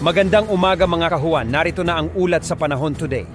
Magandang umaga mga kahuan. Narito na ang ulat sa panahon today.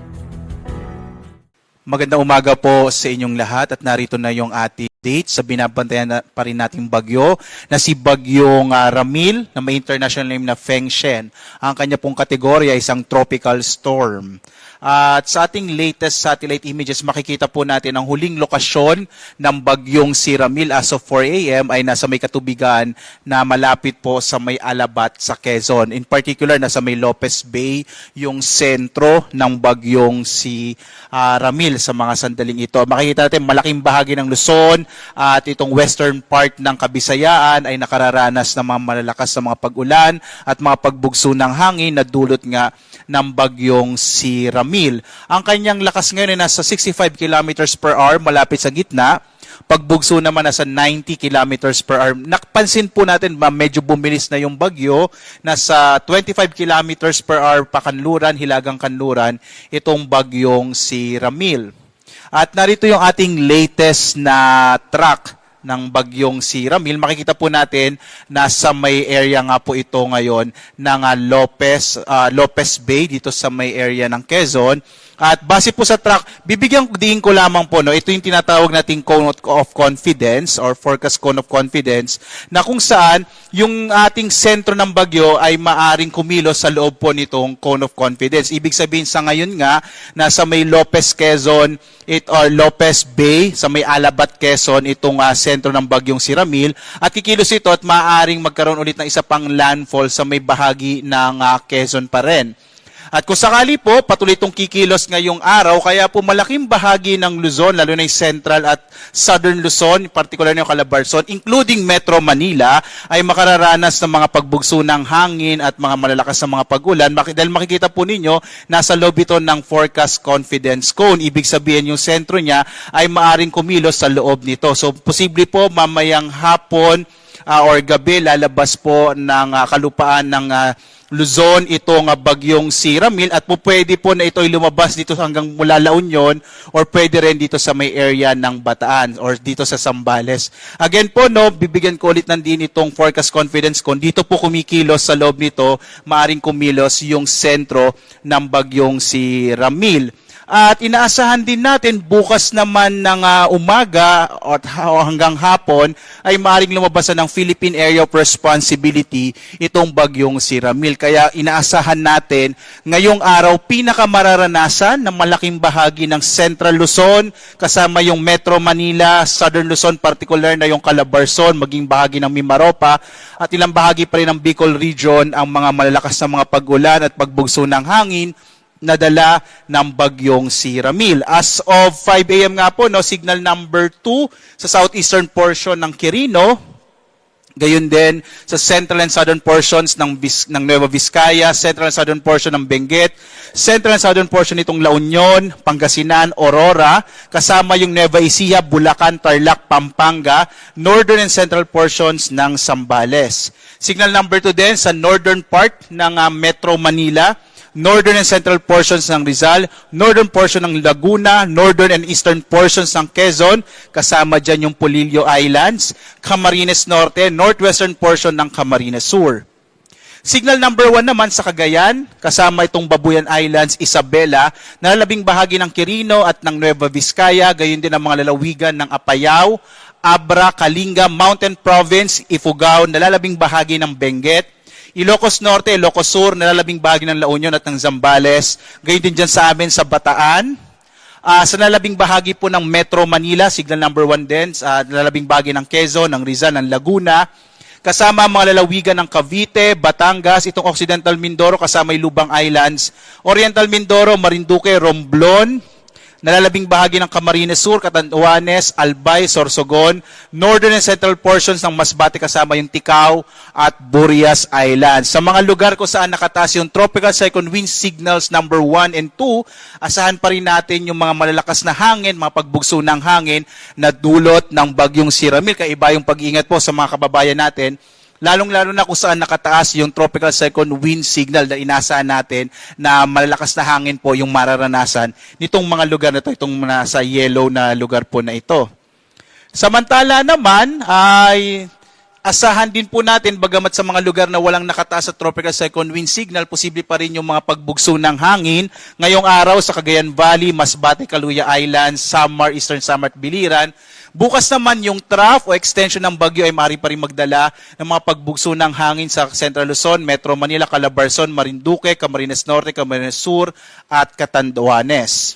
Magandang umaga po sa inyong lahat at narito na yung ating date sa binabantayan na, pa rin nating bagyo na si Bagyong ah, Ramil na may international name na Feng Shen. Ang kanya pong kategorya ay isang tropical storm. At sa ating latest satellite images, makikita po natin ang huling lokasyon ng bagyong si Ramil as of 4 a.m. ay nasa may katubigan na malapit po sa may Alabat sa Quezon. In particular, nasa may Lopez Bay, yung sentro ng bagyong si ah, Ramil sa mga sandaling ito. Makikita natin malaking bahagi ng Luzon at itong western part ng Kabisayaan ay nakararanas ng mga malalakas na mga pag-ulan at mga pagbugso ng hangin na dulot nga ng bagyong si Ramil. Ang kanyang lakas ngayon ay nasa 65 kilometers per hour malapit sa gitna. Pagbugso naman nasa 90 kilometers per hour. Nakpansin po natin ba medyo bumilis na yung bagyo. Nasa 25 kilometers per hour pa kanluran, hilagang kanluran, itong bagyong si Ramil. At narito yung ating latest na track ng bagyong si Ramil. Makikita po natin nasa may area nga po ito ngayon ng ah, Lopez, ah, Lopez Bay dito sa may area ng Quezon. At base po sa track, bibigyan din ko lamang po, no, ito yung tinatawag nating cone of confidence or forecast cone of confidence na kung saan yung ating sentro ng bagyo ay maaring kumilos sa loob po nitong cone of confidence. Ibig sabihin sa ngayon nga, nasa may Lopez Quezon, it, or Lopez Bay, sa may Alabat Quezon, itong ah, sentro ng bagyong si Ramil. At kikilos ito at maaaring magkaroon ulit ng isa pang landfall sa may bahagi ng ah, Quezon pa rin. At kung sakali po, patuloy itong kikilos ngayong araw, kaya po malaking bahagi ng Luzon, lalo na yung central at southern Luzon, particular na yung Calabarzon, including Metro Manila, ay makararanas ng mga pagbugso ng hangin at mga malalakas na mga pagulan. Dahil makikita po ninyo, nasa loob ito ng forecast confidence cone. Ibig sabihin yung sentro niya ay maaring kumilos sa loob nito. So, posible po mamayang hapon, ah, or gabi lalabas po ng ah, kalupaan ng ah, Luzon itong ah, bagyong si Ramil at po pwede po na ito ay lumabas dito hanggang mula La Union or pwede rin dito sa may area ng Bataan or dito sa Sambales. Again po no, bibigyan ko ulit ng din itong forecast confidence kung dito po kumikilos sa loob nito, maaring kumilos yung sentro ng bagyong si Ramil. At inaasahan din natin bukas naman ng ah, umaga at ha- hanggang hapon ay maaaring lumabasan ng Philippine Area of Responsibility itong bagyong si Ramil. Kaya inaasahan natin ngayong araw pinakamararanasan ng malaking bahagi ng Central Luzon kasama yung Metro Manila, Southern Luzon particular na yung Calabarzon, maging bahagi ng Mimaropa at ilang bahagi pa rin ng Bicol Region ang mga malalakas na mga pag-ulan at pagbugso ng hangin nadala ng bagyong si Ramil. As of 5 a.m. nga po, no, signal number 2 sa southeastern portion ng Quirino, Gayon din sa central and southern portions ng, Vis- ng Nueva Vizcaya, central and southern portion ng Benguet, central and southern portion nitong La Union, Pangasinan, Aurora, kasama yung Nueva Ecija, Bulacan, Tarlac, Pampanga, northern and central portions ng Sambales. Signal number 2 din sa northern part ng ah, Metro Manila, northern and central portions ng Rizal, northern portion ng Laguna, northern and eastern portions ng Quezon, kasama dyan yung Polillo Islands, Camarines Norte, northwestern portion ng Camarines Sur. Signal number one naman sa Cagayan, kasama itong Babuyan Islands, Isabela, nalalabing bahagi ng Quirino at ng Nueva Vizcaya, gayon din ang mga lalawigan ng Apayao, Abra, Kalinga, Mountain Province, Ifugao, nalalabing bahagi ng Benguet, Ilocos Norte, Ilocos Sur, nalalabing bahagi ng La Union at ng Zambales. Gayon din dyan sa amin sa Bataan. Ah, sa nalalabing bahagi po ng Metro Manila, signal number one din, sa nalalabing bahagi ng Quezon, ng Rizal, ng Laguna. Kasama ang mga lalawigan ng Cavite, Batangas, itong Occidental Mindoro, kasama yung Lubang Islands, Oriental Mindoro, Marinduque, Romblon, nalalabing bahagi ng Camarines Sur, Catanduanes, Albay, Sorsogon, northern and central portions ng Masbate kasama yung Ticao at Burias Islands. Sa mga lugar kung saan nakataas yung tropical cyclone wind signals number 1 and 2, asahan pa rin natin yung mga malalakas na hangin, mga pagbugso ng hangin na dulot ng bagyong Siramil. Kaiba yung pag-iingat po sa mga kababayan natin Lalong-lalo na kung saan nakataas yung tropical cyclone wind signal na inaasahan natin na malalakas na hangin po yung mararanasan nitong mga lugar na ito, itong nasa yellow na lugar po na ito. Samantala naman ay asahan din po natin, bagamat sa mga lugar na walang nakataas sa tropical cyclone wind signal, posible pa rin yung mga pagbugso ng hangin. Ngayong araw sa Cagayan Valley, Masbate, Caluya Islands, Samar, Eastern Samar at Biliran. Bukas naman yung trough o extension ng bagyo ay maaari pa rin magdala ng mga pagbugso ng hangin sa Central Luzon, Metro Manila, Calabarzon, Marinduque, Camarines Norte, Camarines Sur at Catanduanes.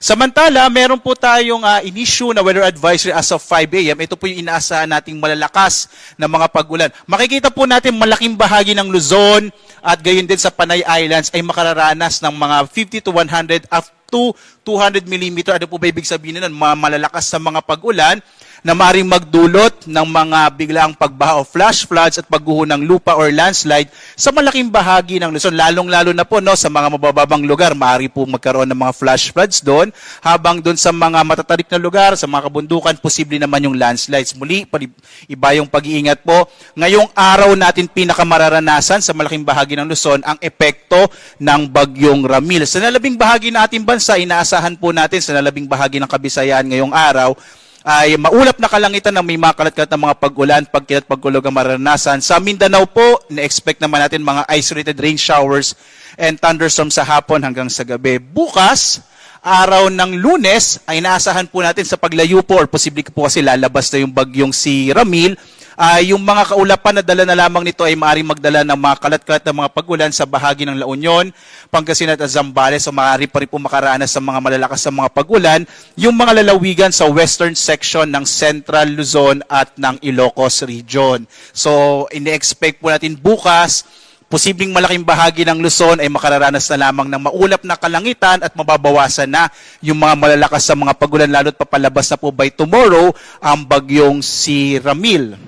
Samantala, meron po tayong ah, in-issue na weather advisory as of 5 a.m. Ito po yung inaasahan nating malalakas na mga pag-ulan. Makikita po natin malaking bahagi ng Luzon at gayon din sa Panay Islands ay makararanas ng mga 50 to 100 up to 200 mm. Ano po ba ibig sabihin nun? Malalakas sa mga pag-ulan na maaaring magdulot ng mga biglaang pagbaha o flash floods at pagguho ng lupa or landslide sa malaking bahagi ng Luzon. Lalong-lalo na po no, sa mga mabababang lugar, maaari po magkaroon ng mga flash floods doon. Habang doon sa mga matatarik na lugar, sa mga kabundukan, posible naman yung landslides. Muli, iba yung pag-iingat po. Ngayong araw natin pinakamararanasan sa malaking bahagi ng Luzon ang epekto ng bagyong Ramil. Sa nalabing bahagi ng ating bansa, inaasahan po natin sa nalabing bahagi ng Kabisayan ngayong araw, ay maulap na kalangitan ng may makalat-kalat na mga pag-ulan, pagkilat, pagkulog ang maranasan. Sa Mindanao po, na-expect naman natin mga isolated rain showers and thunderstorms sa hapon hanggang sa gabi. Bukas, araw ng lunes, ay naasahan po natin sa paglayo po or posible po kasi lalabas na yung bagyong si Ramil, ay yung mga kaulapan na dala na lamang nito ay maaaring magdala ng mga kalat-kalat na mga pag-ulan sa bahagi ng La Union, Pangasinan at Zambales o maaari pa rin po makaranas sa mga malalakas na mga pag-ulan, yung mga lalawigan sa western section ng Central Luzon at ng Ilocos Region. So, ini-expect po natin bukas, posibleng malaking bahagi ng Luzon ay makararanas na lamang ng maulap na kalangitan at mababawasan na yung mga malalakas sa mga pagulan lalo't papalabas na po by tomorrow ang bagyong si Ramil.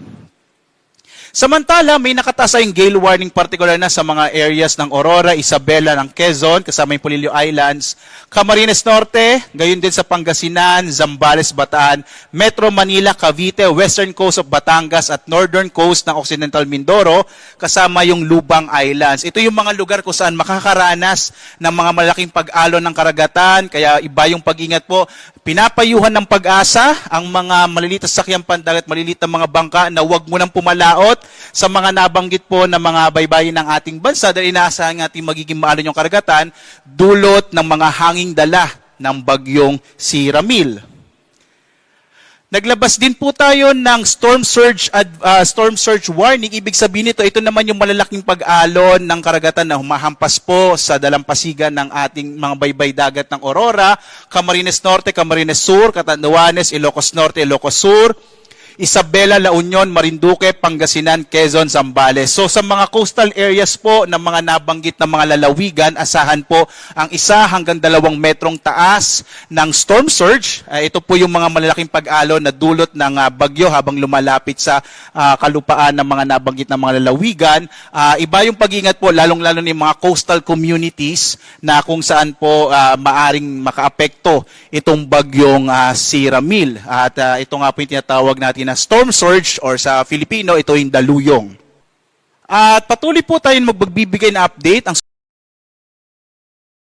Samantala, may nakatasa yung gale warning particular na sa mga areas ng Aurora, Isabela, ng Quezon, kasama yung Polillo Islands, Camarines Norte, gayon din sa Pangasinan, Zambales, Bataan, Metro Manila, Cavite, Western Coast of Batangas at Northern Coast ng Occidental Mindoro, kasama yung Lubang Islands. Ito yung mga lugar kung saan makakaranas ng mga malaking pag-alon ng karagatan, kaya iba yung pag-ingat po. Pinapayuhan ng pag-asa ang mga maliliit na sakyang pandagat, maliliit na mga bangka na huwag mo nang pumalaot sa mga nabanggit po na mga baybayin ng ating bansa dahil inaasahan natin magiging maalon yung karagatan dulot ng mga hanging dala ng bagyong si Ramil. Naglabas din po tayo ng storm surge ah, storm surge warning. Ibig sabihin nito, ito naman yung malalaking pag-alon ng karagatan na humahampas po sa dalampasigan ng ating mga baybay dagat ng Aurora, Camarines Norte, Camarines Sur, Catanduanes, Ilocos Norte, Ilocos Sur, Isabela, La Union, Marinduque, Pangasinan, Quezon, Zambales. So sa mga coastal areas po ng mga nabanggit na mga lalawigan, asahan po ang isa hanggang dalawang metrong taas ng storm surge. Ah, ito po yung mga malalaking pag-alon na dulot ng ah, bagyo habang lumalapit sa ah, kalupaan ng mga nabanggit na mga lalawigan. Ah, iba yung pag-ingat po, lalong-lalo ng mga coastal communities na kung saan po ah, maaring makaapekto itong bagyong ah, si Ramil. At ah, ito nga po yung tinatawag natin na storm surge or sa Filipino, ito yung daluyong. At patuloy po tayong magbibigay ng update. Ang